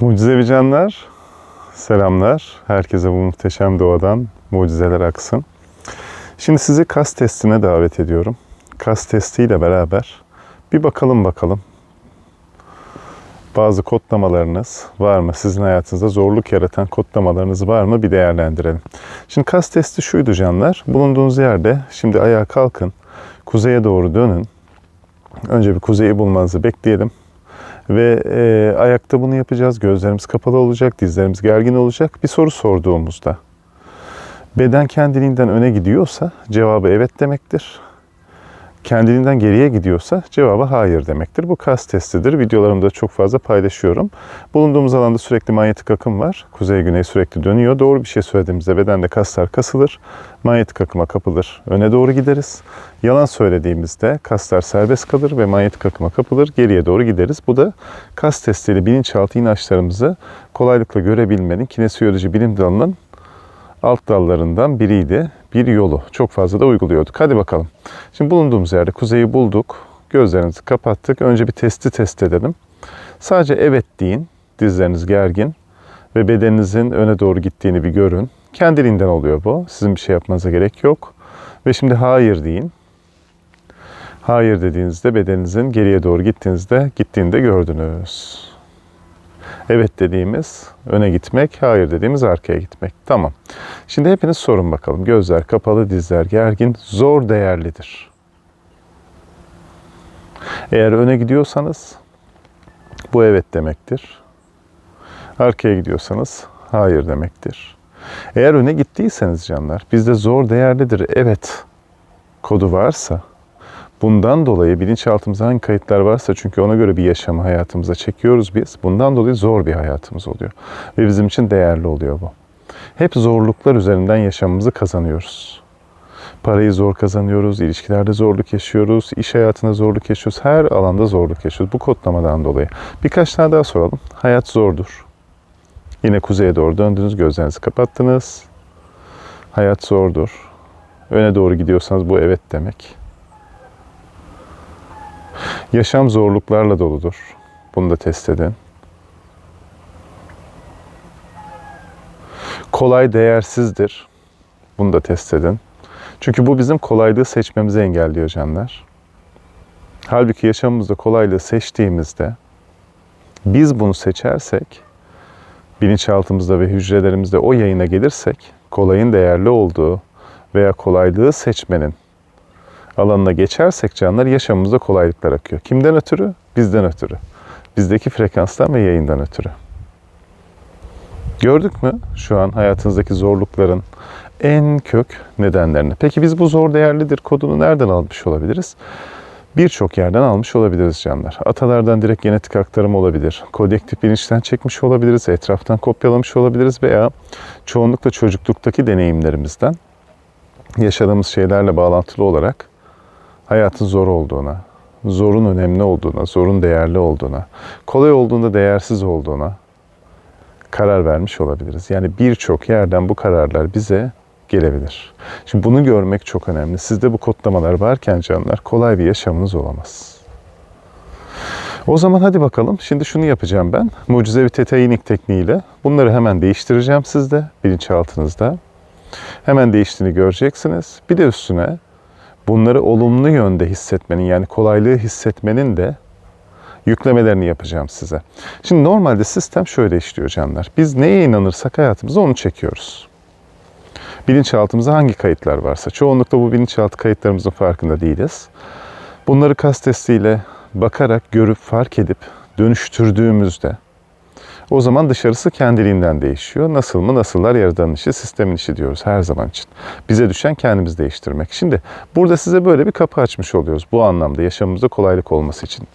Mucizevi canlar, selamlar. Herkese bu muhteşem doğadan mucizeler aksın. Şimdi sizi kas testine davet ediyorum. Kas testiyle beraber bir bakalım bakalım. Bazı kodlamalarınız var mı? Sizin hayatınızda zorluk yaratan kodlamalarınız var mı? Bir değerlendirelim. Şimdi kas testi şuydu canlar. Bulunduğunuz yerde şimdi ayağa kalkın. Kuzeye doğru dönün. Önce bir kuzeyi bulmanızı bekleyelim. Ve e, ayakta bunu yapacağız. Gözlerimiz kapalı olacak, dizlerimiz gergin olacak. Bir soru sorduğumuzda beden kendiliğinden öne gidiyorsa cevabı evet demektir. Kendiliğinden geriye gidiyorsa cevabı hayır demektir. Bu kas testidir. Videolarımda çok fazla paylaşıyorum. Bulunduğumuz alanda sürekli manyetik akım var. Kuzey güney sürekli dönüyor. Doğru bir şey söylediğimizde bedende kaslar kasılır. Manyetik akıma kapılır. Öne doğru gideriz. Yalan söylediğimizde kaslar serbest kalır ve manyetik akıma kapılır. Geriye doğru gideriz. Bu da kas testiyle bilinçaltı inançlarımızı kolaylıkla görebilmenin kinesiyoloji bilim dalının alt dallarından biriydi. Bir yolu. Çok fazla da uyguluyorduk. Hadi bakalım. Şimdi bulunduğumuz yerde kuzeyi bulduk. Gözlerinizi kapattık. Önce bir testi test edelim. Sadece evet deyin. Dizleriniz gergin ve bedeninizin öne doğru gittiğini bir görün. Kendiliğinden oluyor bu. Sizin bir şey yapmanıza gerek yok. Ve şimdi hayır deyin. Hayır dediğinizde bedeninizin geriye doğru gittiğinizde gittiğini de gördünüz. Evet dediğimiz öne gitmek, hayır dediğimiz arkaya gitmek. Tamam. Şimdi hepiniz sorun bakalım. Gözler kapalı, dizler gergin. Zor değerlidir. Eğer öne gidiyorsanız bu evet demektir. Arkaya gidiyorsanız hayır demektir. Eğer öne gittiyseniz canlar, bizde zor değerlidir evet kodu varsa Bundan dolayı bilinçaltımızda hangi kayıtlar varsa çünkü ona göre bir yaşamı hayatımıza çekiyoruz biz. Bundan dolayı zor bir hayatımız oluyor. Ve bizim için değerli oluyor bu. Hep zorluklar üzerinden yaşamımızı kazanıyoruz. Parayı zor kazanıyoruz, ilişkilerde zorluk yaşıyoruz, iş hayatında zorluk yaşıyoruz, her alanda zorluk yaşıyoruz. Bu kodlamadan dolayı. Birkaç tane daha soralım. Hayat zordur. Yine kuzeye doğru döndünüz, gözlerinizi kapattınız. Hayat zordur. Öne doğru gidiyorsanız bu evet demek. Yaşam zorluklarla doludur. Bunu da test edin. Kolay değersizdir. Bunu da test edin. Çünkü bu bizim kolaylığı seçmemizi engelliyor canlar. Halbuki yaşamımızda kolaylığı seçtiğimizde biz bunu seçersek bilinçaltımızda ve hücrelerimizde o yayına gelirsek kolayın değerli olduğu veya kolaylığı seçmenin alanına geçersek canlar yaşamımızda kolaylıklar akıyor. Kimden ötürü? Bizden ötürü. Bizdeki frekanstan ve yayından ötürü. Gördük mü şu an hayatınızdaki zorlukların en kök nedenlerini? Peki biz bu zor değerlidir kodunu nereden almış olabiliriz? Birçok yerden almış olabiliriz canlar. Atalardan direkt genetik aktarım olabilir. Kodektif bilinçten çekmiş olabiliriz. Etraftan kopyalamış olabiliriz veya çoğunlukla çocukluktaki deneyimlerimizden yaşadığımız şeylerle bağlantılı olarak hayatın zor olduğuna, zorun önemli olduğuna, zorun değerli olduğuna, kolay olduğunda değersiz olduğuna karar vermiş olabiliriz. Yani birçok yerden bu kararlar bize gelebilir. Şimdi bunu görmek çok önemli. Sizde bu kodlamalar varken canlar kolay bir yaşamınız olamaz. O zaman hadi bakalım. Şimdi şunu yapacağım ben. Mucizevi Theta Healing tekniğiyle. Bunları hemen değiştireceğim sizde, bilinçaltınızda. Hemen değiştiğini göreceksiniz. Bir de üstüne bunları olumlu yönde hissetmenin yani kolaylığı hissetmenin de yüklemelerini yapacağım size. Şimdi normalde sistem şöyle işliyor canlar. Biz neye inanırsak hayatımıza onu çekiyoruz. Bilinçaltımızda hangi kayıtlar varsa. Çoğunlukla bu bilinçaltı kayıtlarımızın farkında değiliz. Bunları kas testiyle bakarak, görüp, fark edip dönüştürdüğümüzde o zaman dışarısı kendiliğinden değişiyor. Nasıl mı? Nasıllar yaradanın işi, sistemin işi diyoruz her zaman için. Bize düşen kendimiz değiştirmek. Şimdi burada size böyle bir kapı açmış oluyoruz bu anlamda yaşamımızda kolaylık olması için.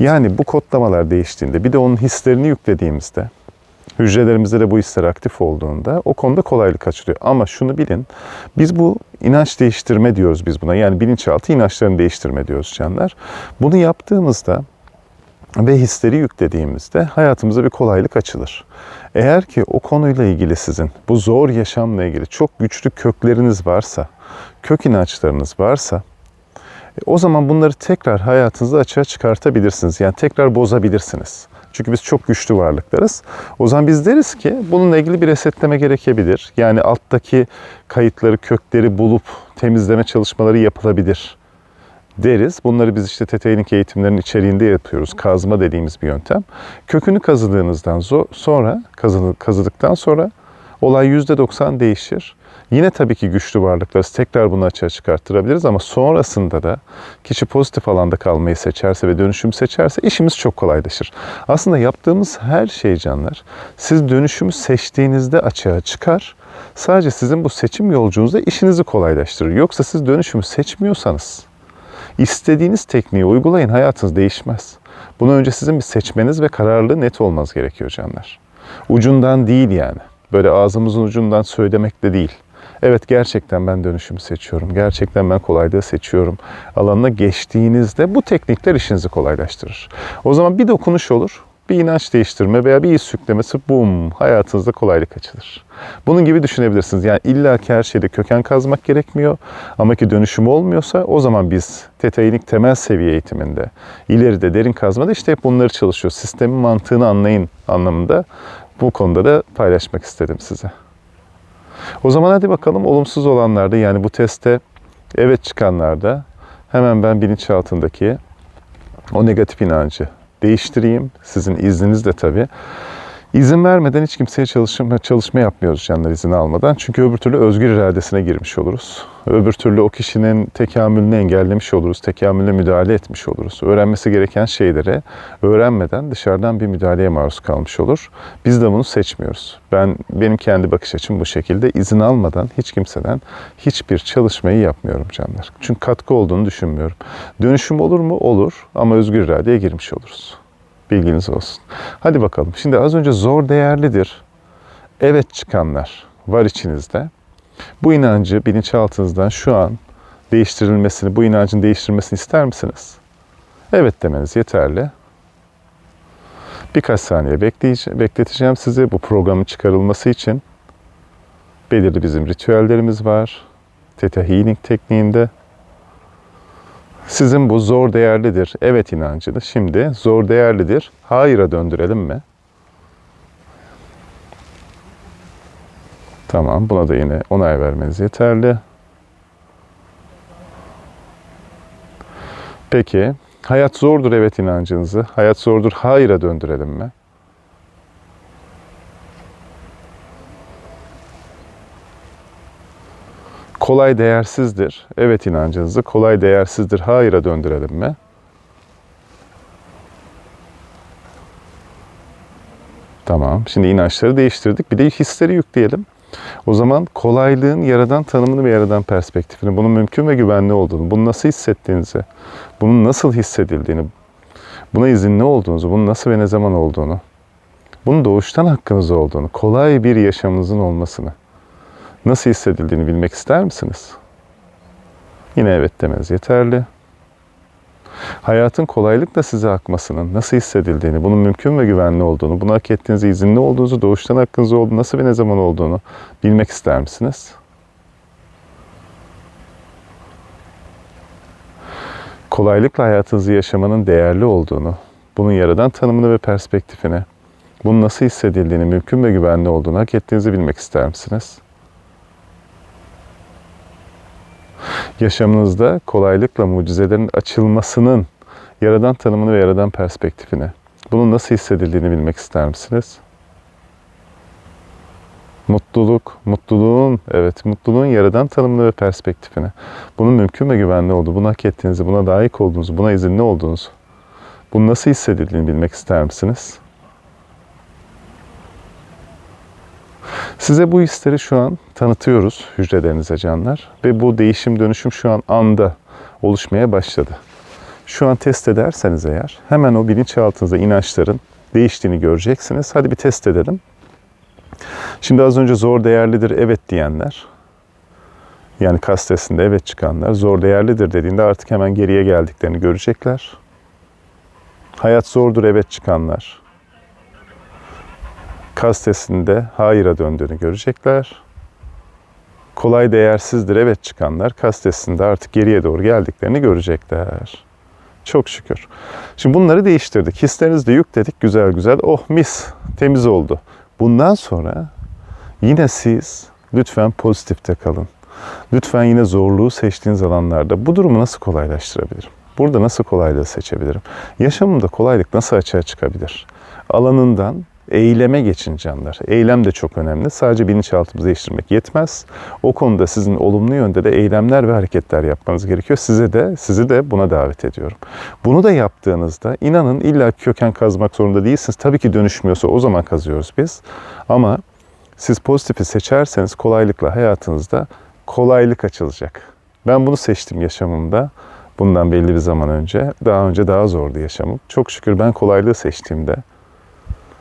Yani bu kodlamalar değiştiğinde bir de onun hislerini yüklediğimizde hücrelerimizde de bu hisler aktif olduğunda o konuda kolaylık açılıyor. Ama şunu bilin, biz bu inanç değiştirme diyoruz biz buna. Yani bilinçaltı inançlarını değiştirme diyoruz canlar. Bunu yaptığımızda ve hisleri yüklediğimizde hayatımıza bir kolaylık açılır. Eğer ki o konuyla ilgili sizin bu zor yaşamla ilgili çok güçlü kökleriniz varsa, kök inançlarınız varsa e, o zaman bunları tekrar hayatınızda açığa çıkartabilirsiniz. Yani tekrar bozabilirsiniz. Çünkü biz çok güçlü varlıklarız. O zaman biz deriz ki bununla ilgili bir resetleme gerekebilir. Yani alttaki kayıtları, kökleri bulup temizleme çalışmaları yapılabilir deriz. Bunları biz işte tetainik eğitimlerinin içeriğinde yapıyoruz. Kazma dediğimiz bir yöntem. Kökünü kazıdığınızdan sonra, kazı- kazıdıktan sonra olay %90 değişir. Yine tabii ki güçlü varlıklarız. Tekrar bunu açığa çıkarttırabiliriz ama sonrasında da kişi pozitif alanda kalmayı seçerse ve dönüşüm seçerse işimiz çok kolaylaşır. Aslında yaptığımız her şey canlar siz dönüşümü seçtiğinizde açığa çıkar. Sadece sizin bu seçim yolculuğunuzda işinizi kolaylaştırır. Yoksa siz dönüşümü seçmiyorsanız İstediğiniz tekniği uygulayın hayatınız değişmez. Bunu önce sizin bir seçmeniz ve kararlı net olmanız gerekiyor canlar. Ucundan değil yani. Böyle ağzımızın ucundan söylemek de değil. Evet gerçekten ben dönüşümü seçiyorum. Gerçekten ben kolaylığı seçiyorum. Alanına geçtiğinizde bu teknikler işinizi kolaylaştırır. O zaman bir dokunuş olur. Bir inanç değiştirme veya bir iz süklemesi bum hayatınızda kolaylık açılır. Bunun gibi düşünebilirsiniz. Yani illa ki her şeyde köken kazmak gerekmiyor. Ama ki dönüşüm olmuyorsa o zaman biz tetainik temel seviye eğitiminde, ileride derin kazmada işte hep bunları çalışıyoruz. Sistemin mantığını anlayın anlamında bu konuda da paylaşmak istedim size. O zaman hadi bakalım olumsuz olanlarda yani bu teste evet çıkanlarda hemen ben bilinçaltındaki o negatif inancı değiştireyim. Sizin izninizle tabii. İzin vermeden hiç kimseye çalışma, çalışma yapmıyoruz canlar izin almadan. Çünkü öbür türlü özgür iradesine girmiş oluruz. Öbür türlü o kişinin tekamülünü engellemiş oluruz. Tekamülüne müdahale etmiş oluruz. Öğrenmesi gereken şeylere öğrenmeden dışarıdan bir müdahaleye maruz kalmış olur. Biz de bunu seçmiyoruz. Ben benim kendi bakış açım bu şekilde. izin almadan hiç kimseden hiçbir çalışmayı yapmıyorum canlar. Çünkü katkı olduğunu düşünmüyorum. Dönüşüm olur mu? Olur. Ama özgür iradeye girmiş oluruz. Bilginiz olsun. Hadi bakalım. Şimdi az önce zor değerlidir. Evet çıkanlar var içinizde. Bu inancı bilinçaltınızdan şu an değiştirilmesini, bu inancın değiştirilmesini ister misiniz? Evet demeniz yeterli. Birkaç saniye bekleyeceğim, bekleteceğim sizi bu programın çıkarılması için. Belirli bizim ritüellerimiz var. Theta Healing tekniğinde. Sizin bu zor değerlidir. Evet inancını şimdi zor değerlidir. Hayır'a döndürelim mi? Tamam. Buna da yine onay vermeniz yeterli. Peki. Hayat zordur evet inancınızı. Hayat zordur hayır'a döndürelim mi? Kolay değersizdir. Evet inancınızı kolay değersizdir. Hayır'a döndürelim mi? Tamam. Şimdi inançları değiştirdik. Bir de hisleri yükleyelim. O zaman kolaylığın yaradan tanımını ve yaradan perspektifini, bunun mümkün ve güvenli olduğunu, bunu nasıl hissettiğinizi, bunun nasıl hissedildiğini, buna izinli olduğunuzu, bunun nasıl ve ne zaman olduğunu, bunun doğuştan hakkınız olduğunu, kolay bir yaşamınızın olmasını, nasıl hissedildiğini bilmek ister misiniz? Yine evet demeniz yeterli. Hayatın kolaylıkla size akmasının nasıl hissedildiğini, bunun mümkün ve güvenli olduğunu, bunu hak ettiğinizi, izinli olduğunuzu, doğuştan hakkınız olduğunu, nasıl ve ne zaman olduğunu bilmek ister misiniz? Kolaylıkla hayatınızı yaşamanın değerli olduğunu, bunun yaradan tanımını ve perspektifini, bunun nasıl hissedildiğini, mümkün ve güvenli olduğunu hak ettiğinizi bilmek ister misiniz? Yaşamınızda kolaylıkla mucizelerin açılmasının yaradan tanımını ve yaradan perspektifini, bunun nasıl hissedildiğini bilmek ister misiniz? Mutluluk, mutluluğun, evet mutluluğun yaradan tanımını ve perspektifini, bunun mümkün ve güvenli olduğu, bunu hak ettiğinizi, buna layık olduğunuzu, buna izinli olduğunuzu, bunun nasıl hissedildiğini bilmek ister misiniz? Size bu hisleri şu an tanıtıyoruz hücrelerinize canlar ve bu değişim dönüşüm şu an anda oluşmaya başladı. Şu an test ederseniz eğer hemen o bilinçaltınızda inançların değiştiğini göreceksiniz. Hadi bir test edelim. Şimdi az önce zor değerlidir evet diyenler yani kastesinde evet çıkanlar zor değerlidir dediğinde artık hemen geriye geldiklerini görecekler. Hayat zordur evet çıkanlar kastesinde hayır'a döndüğünü görecekler. Kolay değersizdir evet çıkanlar kastesinde artık geriye doğru geldiklerini görecekler. Çok şükür. Şimdi bunları değiştirdik. Hislerinizi de yükledik güzel güzel. Oh mis temiz oldu. Bundan sonra yine siz lütfen pozitifte kalın. Lütfen yine zorluğu seçtiğiniz alanlarda bu durumu nasıl kolaylaştırabilirim? Burada nasıl kolaylığı seçebilirim? Yaşamımda kolaylık nasıl açığa çıkabilir? Alanından eyleme geçin canlar. Eylem de çok önemli. Sadece bilinçaltımızı değiştirmek yetmez. O konuda sizin olumlu yönde de eylemler ve hareketler yapmanız gerekiyor. Size de sizi de buna davet ediyorum. Bunu da yaptığınızda inanın illa köken kazmak zorunda değilsiniz. Tabii ki dönüşmüyorsa o zaman kazıyoruz biz. Ama siz pozitifi seçerseniz kolaylıkla hayatınızda kolaylık açılacak. Ben bunu seçtim yaşamımda. Bundan belli bir zaman önce. Daha önce daha zordu yaşamım. Çok şükür ben kolaylığı seçtiğimde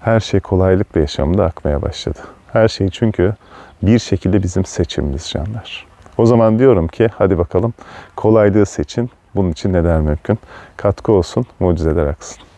her şey kolaylıkla yaşamımda akmaya başladı. Her şey çünkü bir şekilde bizim seçimimiz canlar. O zaman diyorum ki hadi bakalım kolaylığı seçin. Bunun için neler mümkün? Katkı olsun, mucizeler aksın.